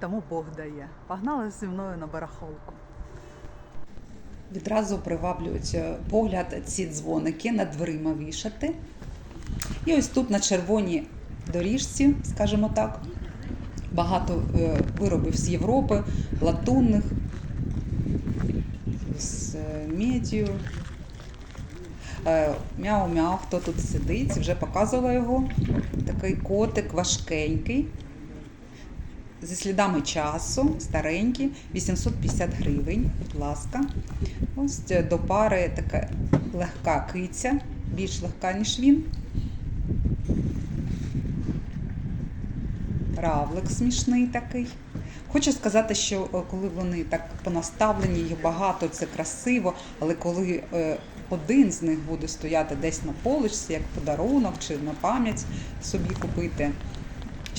Тому Бог дає. Погнали зі мною на барахолку. Відразу приваблюють погляд ці дзвоники над дверима вішати. І ось тут на червоній доріжці, скажімо так, багато е, виробів з Європи, латунних, з е, медію. Е, Мяу-мяу, хто тут сидить, вже показувала його. Такий котик важкенький. Зі слідами часу, старенький, 850 гривень, будь ласка. Ось е, до пари така легка киця, більш легка, ніж він. Равлик смішний такий. Хочу сказати, що е, коли вони так понаставлені, їх багато, це красиво, але коли е, один з них буде стояти десь на поличці, як подарунок чи на пам'ять собі купити,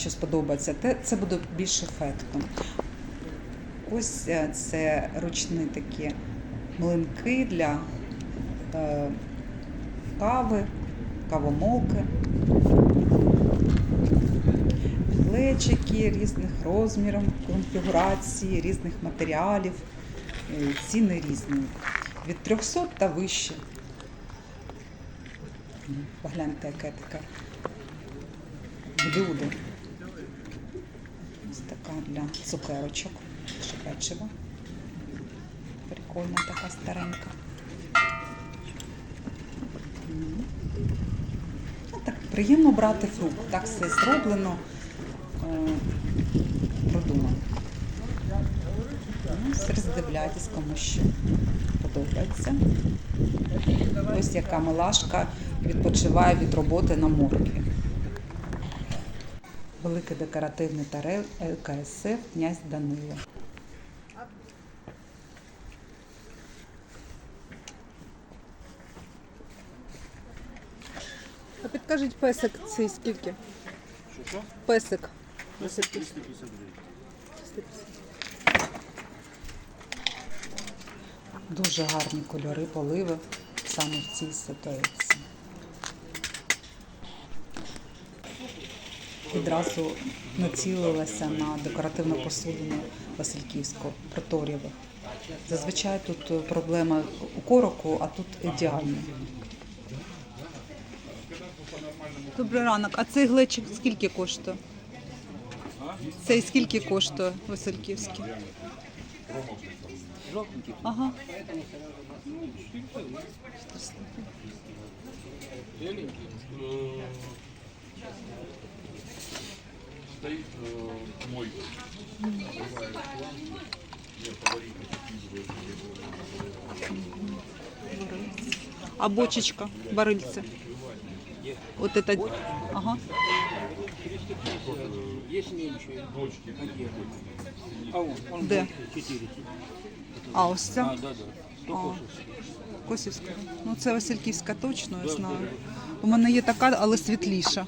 що сподобається, це буде більш ефектно. Ось е, це ручні такі млинки для е, кави, кавомолки, плечики різних розмірів, конфігурації, різних матеріалів. Е, Ціни різні. Від 300 та вище. Погляньте, яке таке блюдо. Для цукерочок, печиво. Прикольна така старенька. Ну, так, приємно брати фрукт. Так все зроблено, е, продумано. Ну, роздивляйтесь, кому що подобається. Ось яка милашка відпочиває від роботи на моркві. Великий декоративний тарел ЛКСФ князь Данило. А підкажіть песик цей скільки? Що що? Песик. 350 гривень. Дуже гарні кольори, поливи саме в цій ситуації. Відразу націлилася на декоративну посудину Васильківську, проторієвих. Зазвичай тут проблема у короку, а тут ідеально. Добрий ранок. А цей глечик скільки коштує? Цей скільки коштує Васильківський? Ага. Беленький. Э, Стоит э, мой. Бывает план. Я фаворит А бочечка, барильце? Вот это. Ага. Есть меньше. Дочки. А он, он Да. больше, 4. А ось ця? А, да, да. А. Только Косівська. Ну це Васильківська точно, я знаю. У мене є така, але світліша.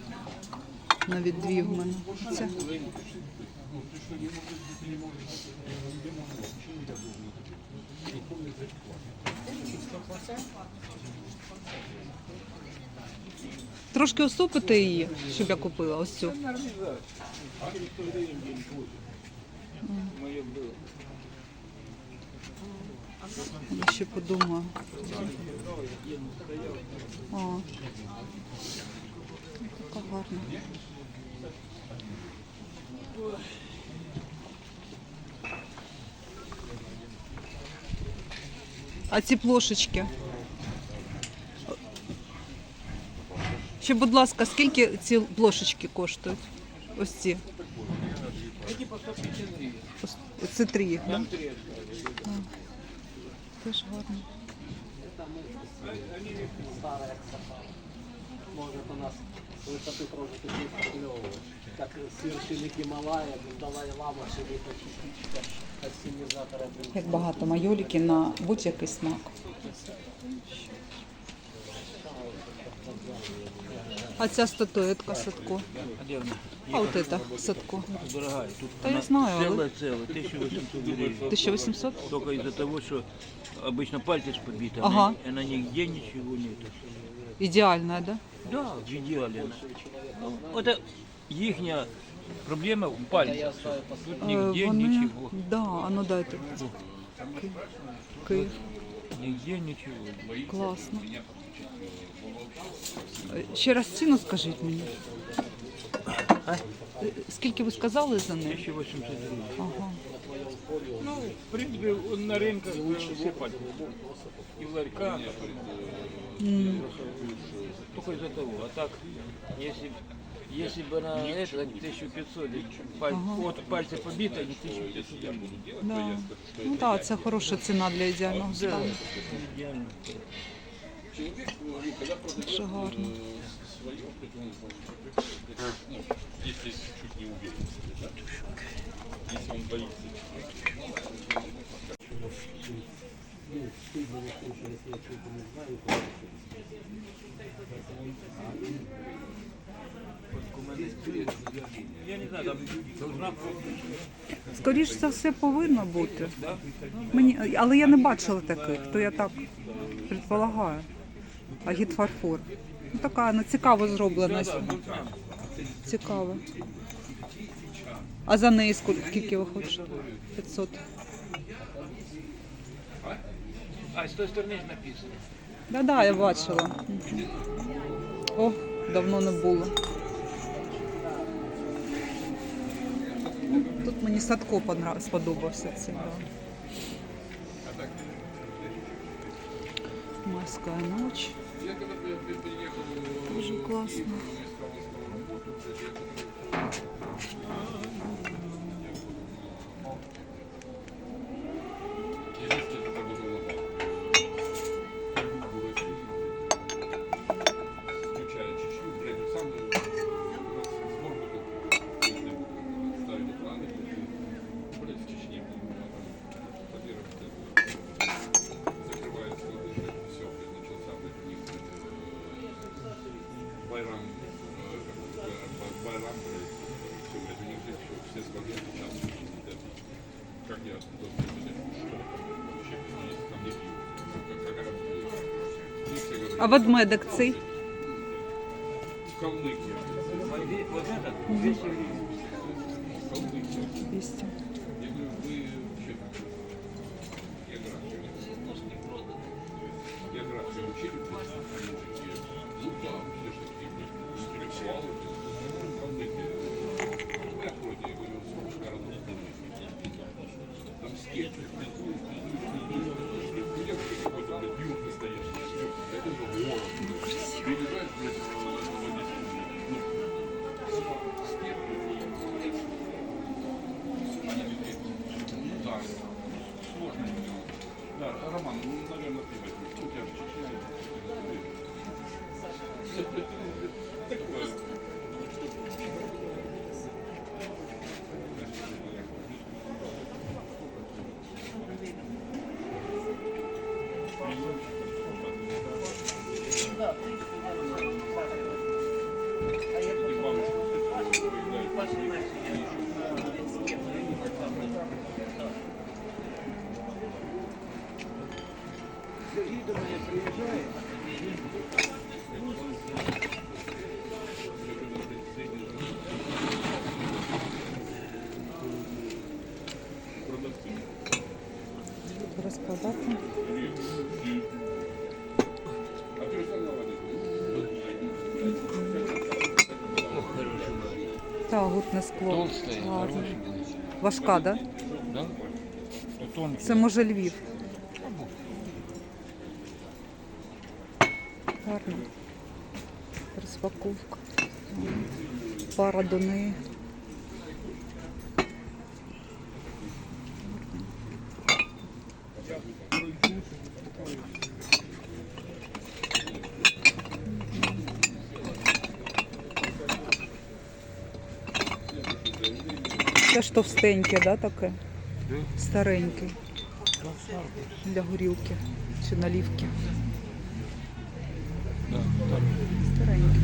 Навіть дві в мене. Це. Трошки уступите її, щоб я купила ось цю. Я ще подумаю. Така гарна. А ці плошечки? Ще, будь ласка, скільки ці плошечки коштують? Ось ці. Эти по 150 гривен. Ось- Це три їх, так? Там три. Теж гарно. Может у нас с высоты прожитых лет клево. Как с вершины Гималая, Далай-Лама, Шерифа частичка ассенизатора Як багато майоліки на будь-який смак. А ця статуетка Садко. А где она? А от это Садко. Дорогая. Тут Да я она знаю, але- Целая, целая. 1800 гривен. 1800? Только из-за того, что обычно пальцы ж побиты, Ага. она, она нигде ничего нету. Ідеальна, да? Да, в идеале она. Ну, это ихняя Проблема в Я пальцах. знаю, Тут Е, нигде Вони, ничего. да, а ну дайте. Ки- Київ, Нигде ничего. класно. Е, Ще раз ціну скажіть мені. Е, Скільки ви сказали за них? 1800 гривен. Ага. Ну, в принципе, он на рынках э, все пальцы. И в ларьках. Только из-за того. А так, если, если бы на это, 1500, и паль, от пальца побито, не 1500 гривен. Да. Ну так, це хороша ціна для ідеального стану. Идеально. Дуже гарно. Если чуть не уверен? Если он боится. Скоріше за все повинно бути. Мені, але я не бачила таких, то я так предполагаю. Агітфарфор. Ну, така ну, цікаво зроблена. Цікаво. А за неї скільки ви хочете? 500. А, с той стороны же написано. Да-да, я бачила. О, давно не було. Тут мені Садко понрав- сподобався це. Да. Майська ніч. Дуже класно. А ведмедик цей? Такое. Та скло. Толстая, Гарно. хороший. Важка, да? Да? Тонкий. Це може Львів. Гарно. Розпаковка. Пара до неї. Це ж товстеньке, да, таке? Стареньке. Для горілки чи наливки. Да, так. Стареньке.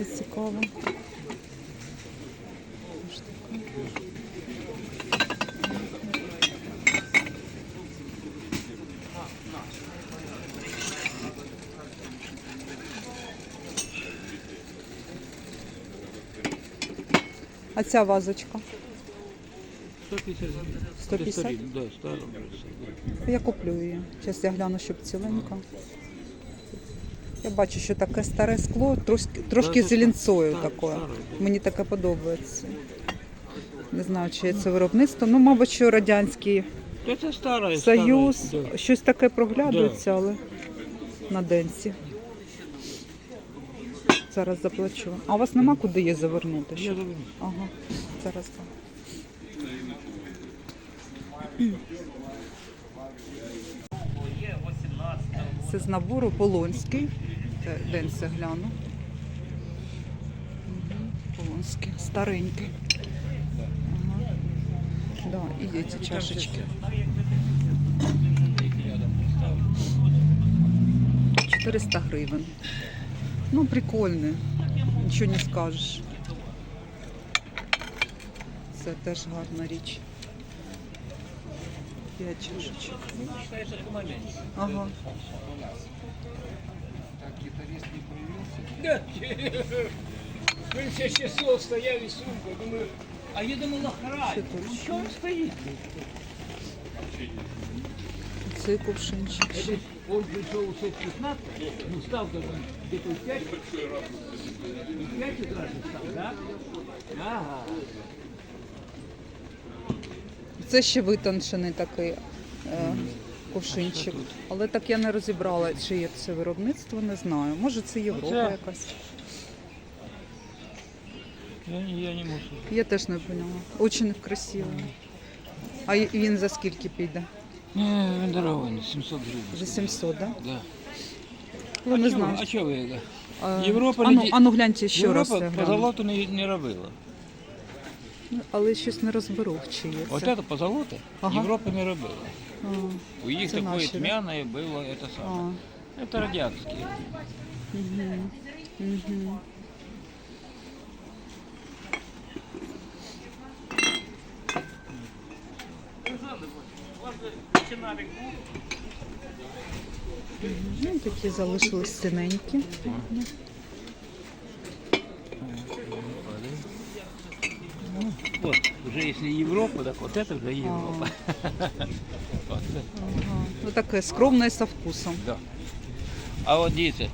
Ось така. А ця вазочка? 150 гривен. 150? Это Да, старая. Я куплю її. Зараз я гляну, щоб ціленька. Я бачу, що таке старе скло, трошки, трошки це з такое. Мені таке подобається. Не знаю, чи це виробництво. Ну, мабуть, що Радянський Это старая. Союз, старая, да. щось таке проглядується, але на денці. Зараз заплачу. А у вас нема куди її завернути? Ще? Ага, зараз так. Це з набору Полонський. Це Денце гляну. Полонський, старенький. Ага. Да, і є ці чашечки. 400 гривень. Ну, прикольне. Нічого не скажеш. Це теж гарна річ. П'ять чашечок. Ага. Він ще часов стояв і сумку. Думаю, а я нахрай. Це точно. Що він стоїть? Цей кувшинчик. Он пришел у 6.15, ну стал там где-то в 5, в 5 утра же стал, да? Ага. Це ще витончений такий е, кувшинчик. Але так я не розібрала, чи є це виробництво, не знаю. Може це Європа Оце- якась. Я, не- я не можу. Я теж не поняла. Очень красиво. А він за скільки піде? Не, він дорогой, 700 гривень. За 700, так? Да? Да. А не чого-. А чого ви? А, Європа ану, не ді- ану гляньте ще раз. Європа по гляну. золоту не, не робила. Ну, Але щось не розберу, чи є це. это по золоту Ага. Європа не робила. А, У них Це такое наші, да? тьмяное было, это а, самое. Это радиатские. мгм, мгм. Ну, такі залишились синенькі. уже если Европа, так вот это уже Европа. Вот это. Ага. Ну, таке скромне і со вкусом. Да. А вот дивіться,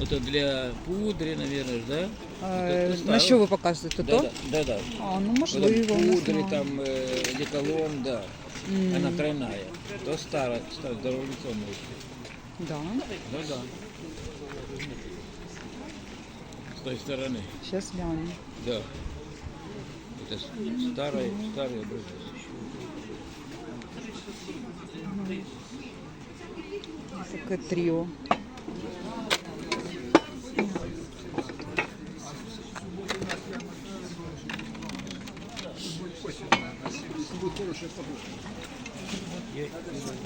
это для пудри, наверное, да? Е, Це на старе. що ви показуєте? Да, То? да, да, да. А, ну Потом можливо, не пудри, знаю. там, э, деколон, да. М, Она тройная. То старая, старая, дореволюционная. Да. Да, да. С той стороны, Зараз гляну. да. Это с- старая, старая образец. Таке тріо.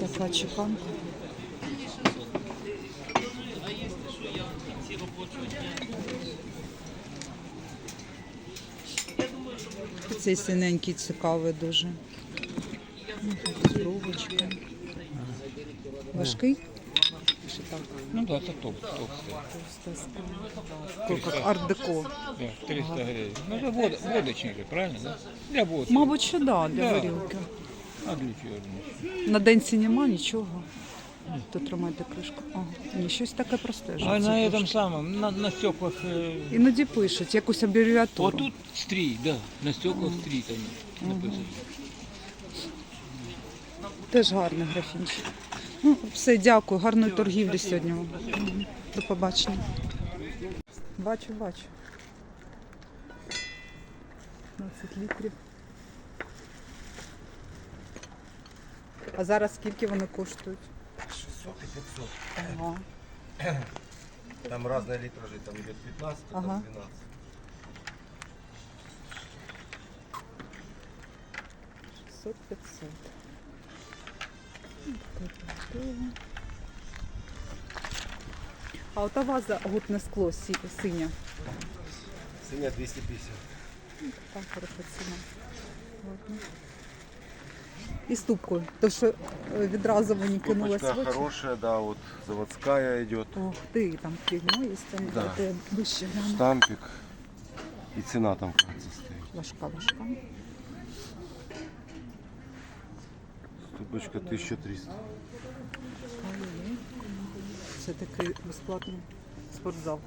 Така чеканка. Цей синенький цікавий дуже. Так, трубочкою. Важкий? Так? Ну да, это топ, толстая. Сколько арт-деко. Да, 300 гривен. Ну это вод, водочник же, правильно, да? Для водки. Мабуть, що да, для Да. горілки. А для чего? На денці нема нічого. Тут тримайте кришку. Ага. Ні, щось таке просте. А на этом самом, на, на стеклах, э, Іноді пишуть якусь абревіатуру. вот тут стрий, да, на стеклах стрий там написано. Теж гарний графінчик. Ну, все, дякую. Гарної торгівлі сьогодні. вам. Мгм. До побачення. Бачу, бачу. 15 літрів. А зараз скільки вони коштують? 600 и 500. Ага. Там разные литражи, там идет 15, а Ага. там 12. Пятьсот, пятьсот. Ну. А ота ваза гутне скло сі- синя. Синя 250. Так, хороша ціна. Ладно. І ступкою. То що е, відразу мені кинулась в очі. хорошая, да, вот заводская идет. Ох ти, там фігня є, там Да. дайте вище гляну. Штампик. И цена там, кажется, стоит. Важка, важка. Ступочка 1300. Ой-ой-ой. Це такий безплатний спортзал.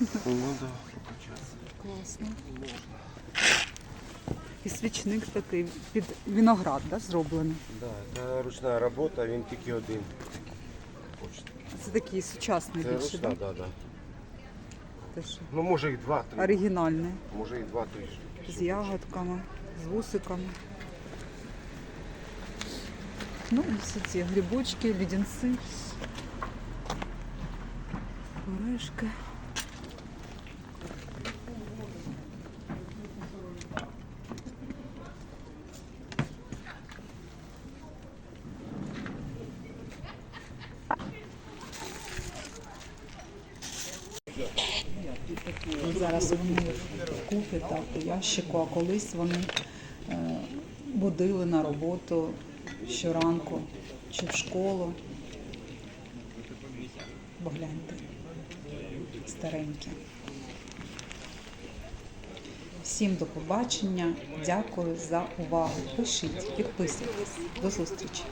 Ну да, покачаться. Класно. І свічник такий під виноград да, зроблений. Да, это ручная робота, він тільки один. Це такий сучасний Це більше, ручна, да? да, да. Теж Ну може їх два, три. оригінальний. Може їх два-три штуки. З ягодками, з вусиками. Ну і всі ці грибочки, лідянці, орешки. Зараз вони купи так, у ящику, а колись вони е, водили на роботу щоранку чи в школу. Бо гляньте, старенькі. Всім до побачення. Дякую за увагу. Пишіть, підписуйтесь. До зустрічі.